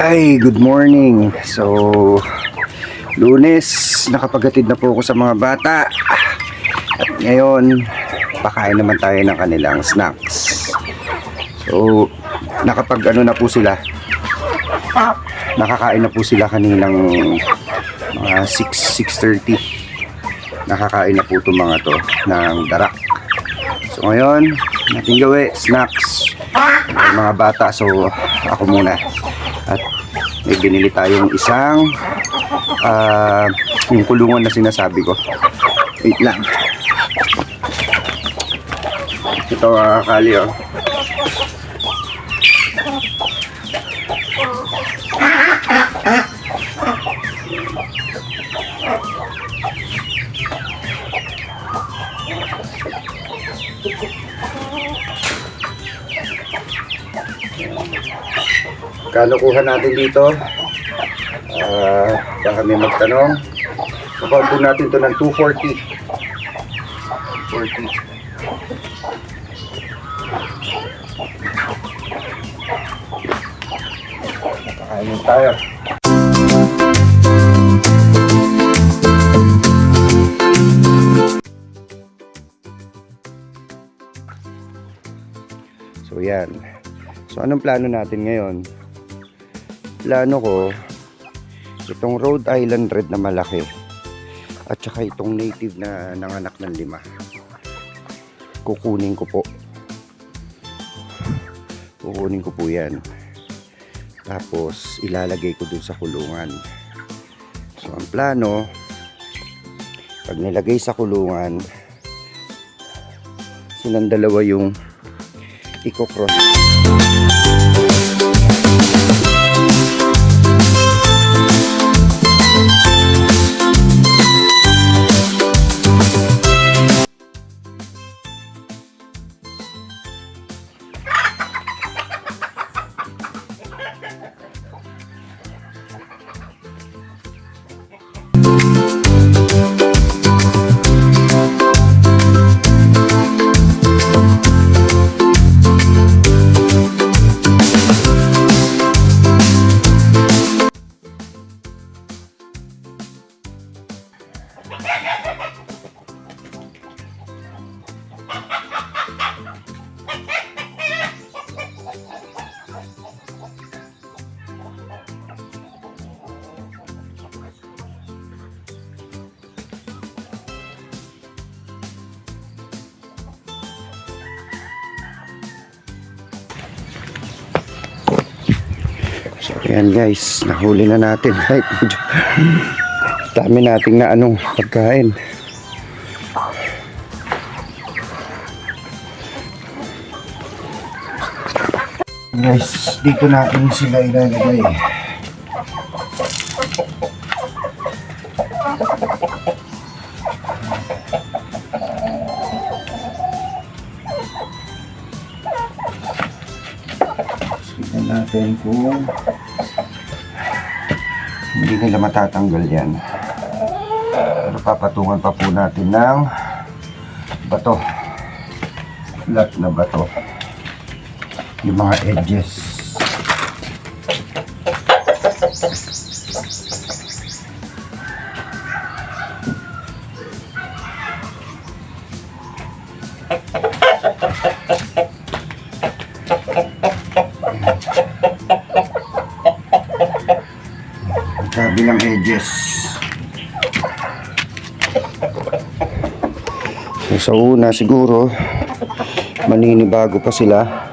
Ay, good morning. So, lunes, nakapaghatid na po ako sa mga bata. At ngayon, pakain naman tayo ng kanilang snacks. So, nakapag ano na po sila. Nakakain na po sila kaninang mga 6, 6.30. Nakakain na po itong mga to ng darak. So, ngayon, natin gawi, snacks. May mga bata, so ako muna. At may binili tayong isang ah, yung kulungan na sinasabi ko. Wait lang. Ito uh, kali oh. Kano kuha natin dito? Ah, baka may magtanong. Kukuha po natin to ng 240. 240. Kakainin tayo. So yan. So anong plano natin ngayon? Plano ko itong Rhode Island Red na malaki at saka itong native na nanganak ng lima. Kukunin ko po. Kukunin ko po yan. Tapos ilalagay ko dun sa kulungan. So ang plano pag nilagay sa kulungan silang dalawa yung i-cross So ayan guys, nahuli na natin. Right, dami nating na anong pagkain. Guys, dito natin sila ilalagay. Natin kung hindi nila matatanggal yan. Pero papatungan pa po natin ng bato. Flat na bato. Yung mga edges. Kabilang edges. So, sa una siguro, maninibago pa sila.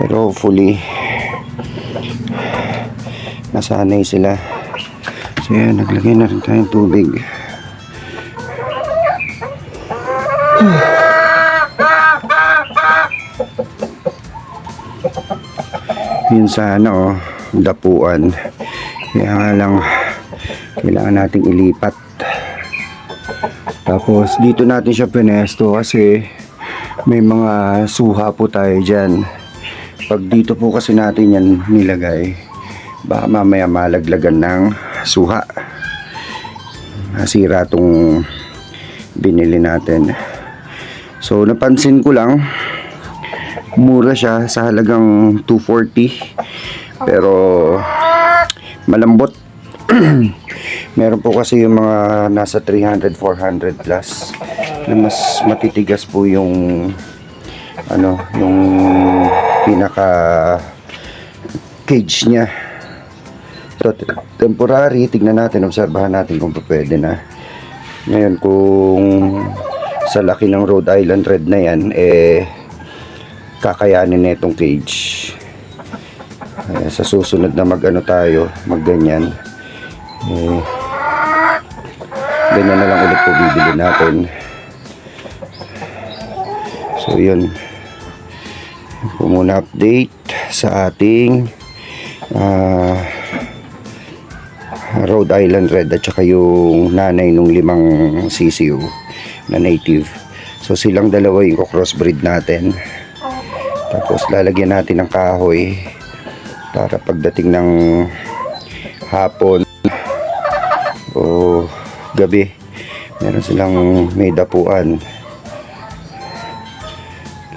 Pero hopefully, nasanay sila. So yan, naglagay na rin tayong tubig. Yun sana oh, dapuan. Kaya nga lang, kailangan nating ilipat. Tapos dito natin siya pinesto kasi may mga suha po tayo dyan. Pag dito po kasi natin yan nilagay, baka mamaya malaglagan ng suha. Nasira tong binili natin. So napansin ko lang mura siya sa halagang 240 pero malambot. Meron po kasi yung mga nasa 300 400 plus na mas matitigas po yung ano yung pinaka cage niya. So temporary tignan natin obserbahan natin kung pwede na. Ngayon kung sa laki ng Rhode Island Red na yan eh kakayanin na itong cage Eh, sa susunod na mag ano tayo mag ganyan eh, ganyan na lang ulit po bibili natin. So yun. Po muna update sa ating ah, Rhode Island Red at saka yung nanay nung limang CCU na native. So silang dalawa yung crossbreed natin. Tapos lalagyan natin ng kahoy para pagdating ng hapon o gabi meron silang may dapuan.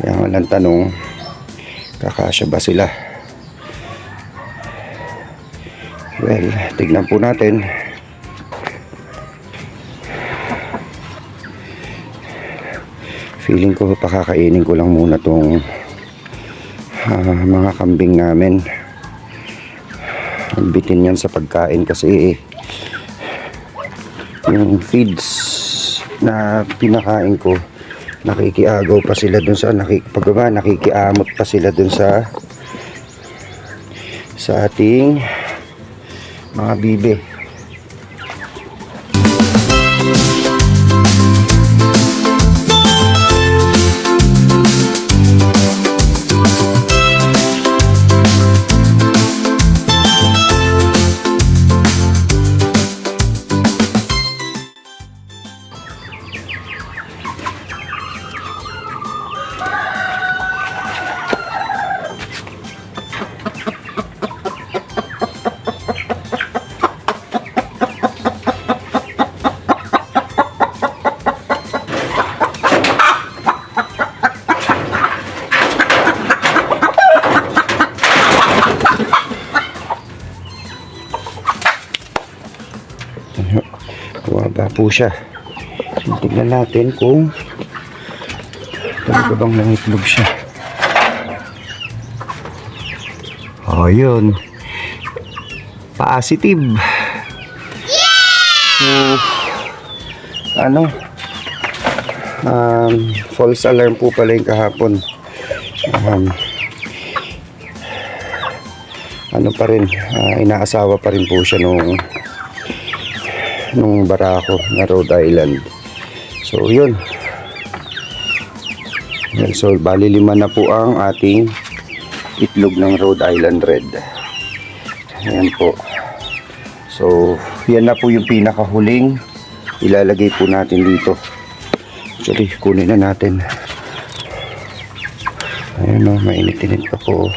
Kaya nga lang tanong kakasya ba sila? Well tignan po natin. Feeling ko pakakainin ko lang muna tong ah, mga kambing namin bitin yan sa pagkain kasi yung feeds na pinakain ko nakikiagaw pa sila dun sa nakik, pagbaba nakikiamot pa sila dun sa sa ating mga bibe po siya. So, tignan natin kung talaga bang nangitlog siya. Oh, yun. Positive. So, ano? Um, false alarm po pala yung kahapon. Um, ano pa rin, ah, inaasawa pa rin po siya nung nung barako na Rhode Island. So, yun. So, bali lima na po ang ating itlog ng Rhode Island Red. Ayan po. So, yan na po yung pinakahuling ilalagay po natin dito. Actually, kunin na natin. Ayan o, mainit-init pa po.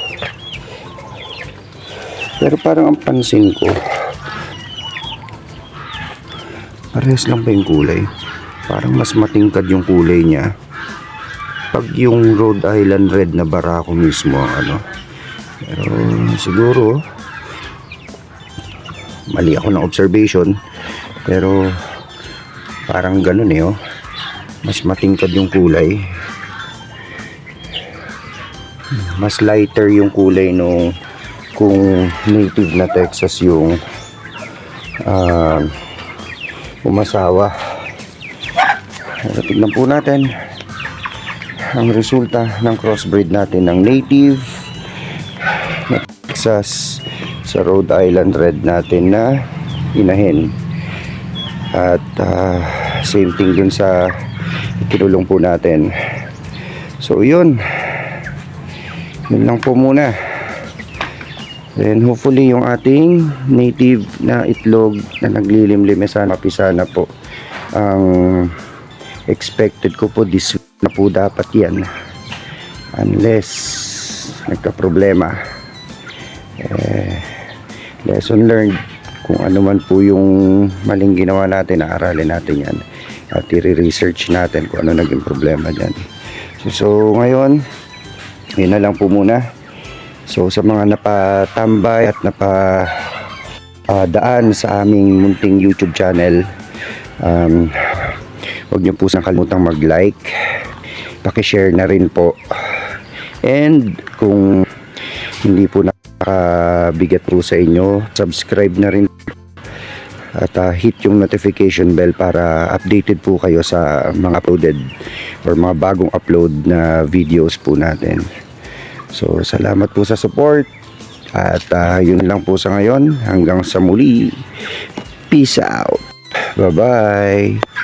Pero parang ang pansin ko, Parehas lang ba yung kulay? Parang mas matingkad yung kulay niya. Pag yung Rhode Island Red na barako mismo ano. Pero siguro mali ako ng observation. Pero parang ganun eh oh. Mas matingkad yung kulay. Mas lighter yung kulay nung kung native na Texas yung ah umasawa. Pero tignan po natin ang resulta ng crossbreed natin ng native na Texas sa Rhode Island Red natin na inahin. At ah, same thing dun sa kinulong po natin. So yun. Yun lang po muna. Then hopefully yung ating native na itlog na naglilimlim sana mapisana po. Ang expected ko po this na po dapat yan. Unless nagka problema eh, lesson learned. Kung ano man po yung maling ginawa natin aaralin natin yan. At i-research natin kung ano naging problema dyan. So, so ngayon Yun na lang po muna. So sa mga napatambay at napa ah, daan sa aming munting YouTube channel, um, huwag niyo po sang kalimutang mag-like, paki-share na rin po. And kung hindi po nakabigat po sa inyo, subscribe na rin at ah, hit yung notification bell para updated po kayo sa mga uploaded or mga bagong upload na videos po natin. So, salamat po sa support. At ah, yun lang po sa ngayon. Hanggang sa muli. Peace out. Bye-bye.